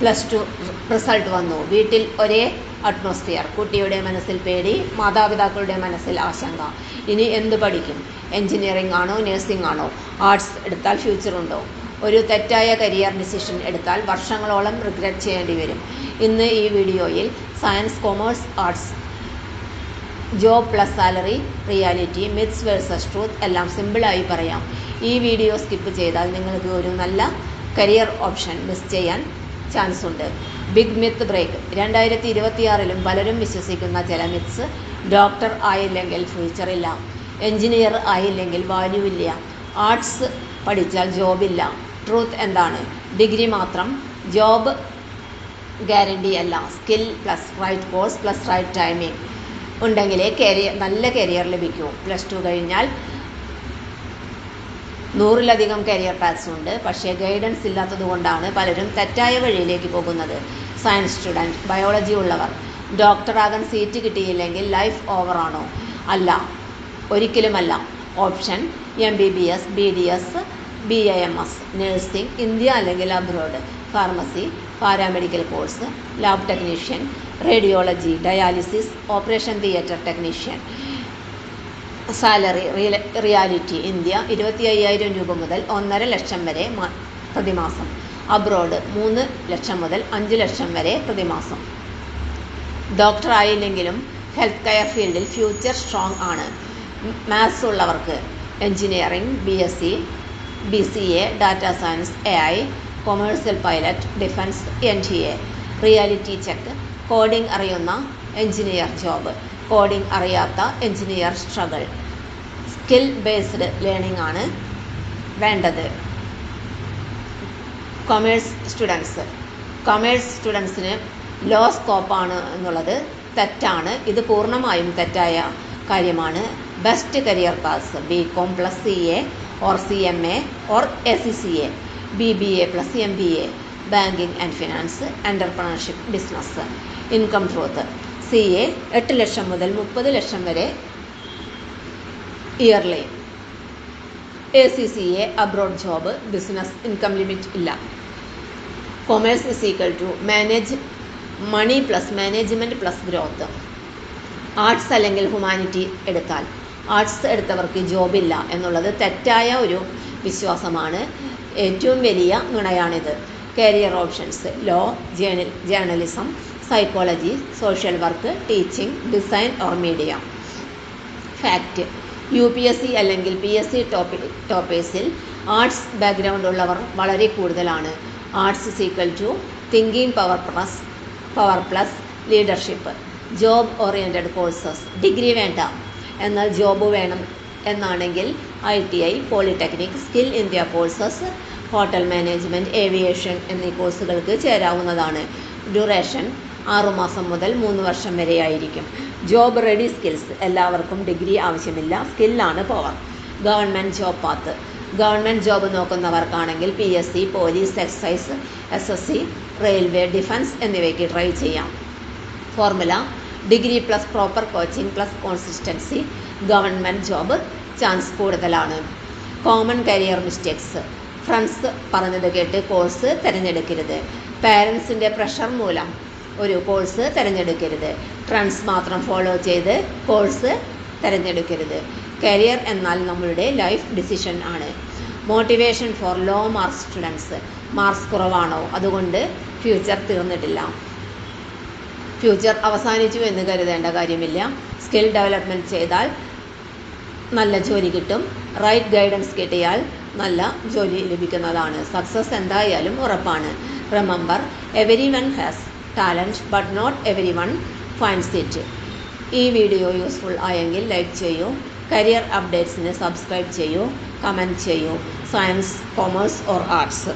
Plus two result വന്നു. വീട്ടിൽ ഒരേ അറ്റ്മോസ്ഫിയർ കുട്ടിയുടെ മനസ്സിൽ പേടി മാതാപിതാക്കളുടെ മനസ്സിൽ ആശങ്ക. ഇനി എന്ത് പഠിക്കും? എൻജിനീയറിംഗ് ആണോ നഴ്സിംഗ് ആണോ? ആർട്സ് എടുത്താൽ ഫ്യൂച്ചർ ഉണ്ടോ? ഒരു തെറ്റായ കരിയർ ഡിസിഷൻ എടുത്താൽ വർഷങ്ങളോളം റിഗ്രറ്റ് ചെയ്യേണ്ടി വരും. ഇന്ന് ഈ വീഡിയോയിൽ science commerce arts job plus salary reality myths versus truth എല്ലാം സിമ്പിളായി പറയാം. ഈ വീഡിയോ സ്കിപ്പ് ചെയ്താൽ നിങ്ങൾക്ക് ഒരു നല്ല കരിയർ ഓപ്ഷൻ മിസ് ചെയ്യാൻ ചാൻസ് ഉണ്ട്. ബിഗ് മിത്ത് ബ്രേക്ക് രണ്ടായിരത്തി ഇരുപത്തിയാറിലും പലരും വിശ്വസിക്കുന്ന ചില മിത്സ് ഡോക്ടർ ആയില്ലെങ്കിൽ ഫ്യൂച്ചറില്ല എഞ്ചിനീയർ ആയില്ലെങ്കിൽ വാല്യൂ ഇല്ല. ആർട്സ് പഠിച്ചാൽ ജോബില്ല ട്രൂത്ത് എന്താണ്? ഡിഗ്രി മാത്രം ജോബ് ഗ്യാരണ്ടി അല്ല. Skill plus right course plus right timing ഉണ്ടെങ്കിലേ കരിയർ നല്ല കരിയർ ലഭിക്കൂ. പ്ലസ് ടു കഴിഞ്ഞാൽ നൂറിലധികം കരിയർ പാത്സ് ഉണ്ട്. പക്ഷേ ഗൈഡൻസ് ഇല്ലാത്തത് കൊണ്ടാണ് പലരും തെറ്റായ വഴിയിലേക്ക് പോകുന്നത്. സയൻസ് സ്റ്റുഡന്റ് ബയോളജി ഉള്ളവർ. ഡോക്ടറാകാൻ സീറ്റ് കിട്ടിയില്ലെങ്കിൽ ലൈഫ് ഓവറാണോ അല്ല. ഒരിക്കലുമല്ല. Option M B B S B D S B A M S nursing India അല്ലെങ്കിൽ abroad pharmacy paramedical course lab technician radiology dialysis operation theatre technician salary reality India ഇരുപത്തി അയ്യായിരം രൂപ മുതൽ ഒന്നര ലക്ഷം വരെ പ്രതിമാസം. അബ്രോഡ് മൂന്ന് ലക്ഷം മുതൽ അഞ്ച് ലക്ഷം വരെ പ്രതിമാസം. ഡോക്ടർ ആയില്ലെങ്കിലും ഹെൽത്ത് കെയർ ഫീൽഡിൽ ഫ്യൂച്ചർ സ്ട്രോങ് ആണ്. മാത്സ് ഉള്ളവർക്ക് engineering B S C B C A data science A I commercial pilot defence N T A. Reality check coding അറിയുന്ന എഞ്ചിനീയർ ജോബ്. കോഡിംഗ് അറിയാത്ത engineer struggle skill based learning ആണ് വേണ്ടത്. Commerce students commerce സ്റ്റുഡൻസിന് low സ്കോപ്പാണ് എന്നുള്ളത് തെറ്റാണ്. ഇത് പൂർണമായും തെറ്റായ കാര്യമാണ്. Best career pass B com plus C A or C M A or A C C A B B A plus M B A banking and finance entrepreneurship business income truth C A എട്ട് ലക്ഷം മുതൽ മുപ്പത് ലക്ഷം വരെ yearly A C C A abroad job business income limit ഇല്ല. Commerce is equal to manage money plus management plus growth arts അല്ലെങ്കിൽ humanity എടുത്താൽ. Arts എടുത്തവർക്ക് ജോബില്ല എന്നുള്ളത് തെറ്റായ ഒരു വിശ്വാസമാണ്. ഏറ്റവും വലിയ നുണയാണിത്. Career options law journal journalism psychology social work teaching design or media fact U P S C അല്ലെങ്കിൽ പി എസ് സി ടോപ്പി ടോപ്പേഴ്സിൽ ആർട്സ് ബാക്ക്ഗ്രൗണ്ട് ഉള്ളവർ വളരെ കൂടുതലാണ്. Arts equal to thinking power plus power plus leadership job oriented courses degree വേണ്ട. എന്നാൽ job വേണം എന്നാണെങ്കിൽ I T I polytechnic skill India courses hotel management aviation എന്നീ കോഴ്സുകൾക്ക് ചേരാവുന്നതാണ്. ഡ്യൂറേഷൻ ആറുമാസം മുതൽ മൂന്ന് വർഷം വരെ ആയിരിക്കും ജോബ് റെഡി സ്കിൽസ് എല്ലാവർക്കും ഡിഗ്രി ആവശ്യമില്ല. സ്കില്ലാണ് power government job path government job നോക്കുന്നവർക്കാണെങ്കിൽ P S C police excise S S C railway defence എന്നിവയ്ക്ക് ട്രൈ ചെയ്യാം. Formula degree plus proper coaching plus consistency government job chance കൂടുതലാണ്. Common career mistakes friends പറഞ്ഞത് കേട്ട് course തിരഞ്ഞെടുക്കരുത്. പാരൻസിന്റെ pressure മൂലം. ഒരു course തിരഞ്ഞെടുക്കരുത്. ട്രെൻഡ്സ് മാത്രം ഫോളോ ചെയ്ത് കോഴ്സ് തിരഞ്ഞെടുക്കരുത്. കരിയർ എന്നാൽ നമ്മളുടെ ലൈഫ് ഡിസിഷൻ ആണ്. Motivation for low marks students marks കുറവാണോ? അതുകൊണ്ട് ഫ്യൂച്ചർ തീർന്നിട്ടില്ല. ഫ്യൂച്ചർ അവസാനിച്ചു എന്ന് കരുതേണ്ട കാര്യമില്ല. സ്കിൽ ഡെവലപ്മെന്റ് ചെയ്താൽ നല്ല ജോലി കിട്ടും. റൈറ്റ് ഗൈഡൻസ് കിട്ടിയാൽ നല്ല ജോലി ലഭിക്കുന്നതാണ്. സക്സസ് എന്തായാലും ഉറപ്പാണ്. Remember every one has talent but not every one finds it ഈ വീഡിയോ യൂസ്ഫുൾ ആയെങ്കിൽ ലൈക്ക് ചെയ്യൂ കരിയർ അപ്ഡേറ്റ്സിന് സബ്സ്ക്രൈബ് ചെയ്യൂ കമന്റ് ചെയ്യൂ. Science commerce or arts